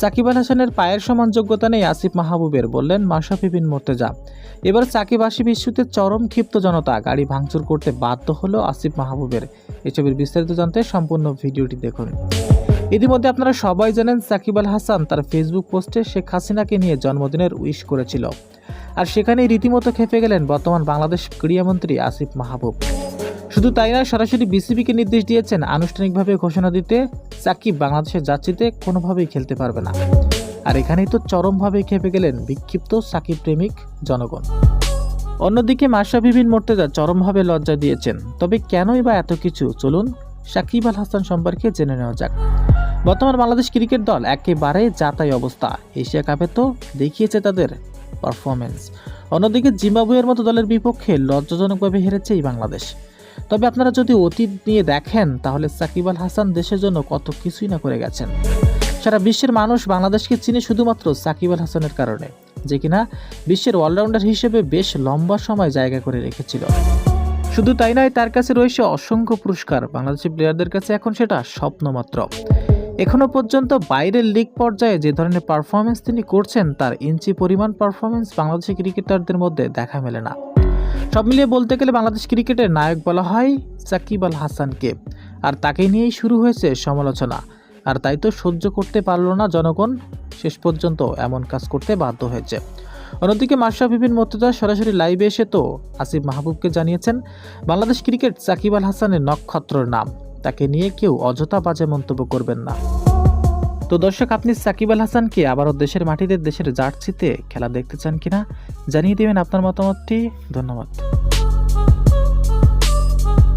সাকিব আল হাসানের পায়ের সমান যোগ্যতা নেই আসিফ মাহবুবের, বললেন মাশরাফি বিন মোর্তেজা। এবার সাকিব আসিফ ইস্যুতে চরম ক্ষিপ্ত জনতা, গাড়ি ভাঙচুর করতে বাধ্য হলো আসিফ মাহবুবের। এসবের বিস্তারিত জানতে সম্পূর্ণ ভিডিওটি দেখুন। ইতিমধ্যে আপনারা সবাই জানেন সাকিব আল হাসান তার ফেসবুক পোস্টে শেখ হাসিনাকে নিয়ে জন্মদিনের উইশ করেছিল। আর সেখানেই রীতিমতো খেপে গেলেন বর্তমান বাংলাদেশ ক্রীড়ামন্ত্রী আসিফ মাহবুব। শুধু তাই নয়, সরাসরি বিসিবিকে নির্দেশ দিয়েছেন, আনুষ্ঠানিকভাবে ঘোষণা দিতে সাকিব বাংলাদেশের যাত্রীতে কোনোভাবেই খেলতে পারবে না। আর এখানেই তো চরমভাবে খেপে গেলেন বিক্ষিপ্ত সাকিব প্রেমিক জনগণ। অন্যদিকে মাশরাফি বিন মোর্তেজা চরমভাবে লজ্জা দিয়েছেন। তবে কেনই বা এত কিছু? চলুন সাকিব আল হাসান সম্পর্কে জেনে নেওয়া যাক। বর্তমান বাংলাদেশ ক্রিকেট দল একেবারে যাতাই অবস্থা। এশিয়া কাপে তো দেখিয়েছে তাদের পারফরমেন্স অন্যদিকে জিম্বাবুয়ের মতো দলের বিপক্ষে লজ্জাজনকভাবে হেরেছে এই বাংলাদেশ। তবে আপনারা যদি অতীত নিয়ে দেখেন, তাহলে সাকিব আল হাসান দেশের জন্য কত কিছুই না করে গেছেন। সারা বিশ্বের মানুষ বাংলাদেশকে চিনে শুধুমাত্র সাকিব আল হাসানের কারণে, যে কিনা বিশ্বের অলরাউন্ডার হিসেবে বেশ লম্বা সময় জায়গা করে রেখেছিল। শুধু তাই নয়, তার কাছে রয়েছে অসংখ্য পুরস্কার। বাংলাদেশি প্লেয়ারদের কাছে এখন সেটা স্বপ্ন মাত্র এখনও পর্যন্ত বাইরের লিগ পর্যায়ে যে ধরনের পারফরমেন্স তিনি করছেন, তার ইঞ্চি পরিমাণ পারফরমেন্স বাংলাদেশি ক্রিকেটারদের মধ্যে দেখা মেলে না। সব মিলিয়ে বলতে গেলে বাংলাদেশ ক্রিকেটের নায়ক বলা হয় সাকিব আল হাসানকে। আর তাকে নিয়েই শুরু হয়েছে সমালোচনা। আর তাই তো সহ্য করতে পারল না জনগণ। শেষ পর্যন্ত এমন কাজ করতে বাধ্য হয়েছে। অন্যদিকে মাশরাফি বিন মোর্তজা সরাসরি লাইভে এসে তো আসিফ মাহবুবকে জানিয়েছেন, বাংলাদেশ ক্রিকেট সাকিব আল হাসানের নক্ষত্রর নাম। তাকে নিয়ে কেউ অযথা বাজে মন্তব্য করবেন না। তো দর্শক, আপনি সাকিব আল হাসানকে আবারও দেশের মাটিতে, দেশের জার্সিতে খেলা দেখতে চান কিনা জানিয়ে দেবেন আপনার মতামতটি। ধন্যবাদ।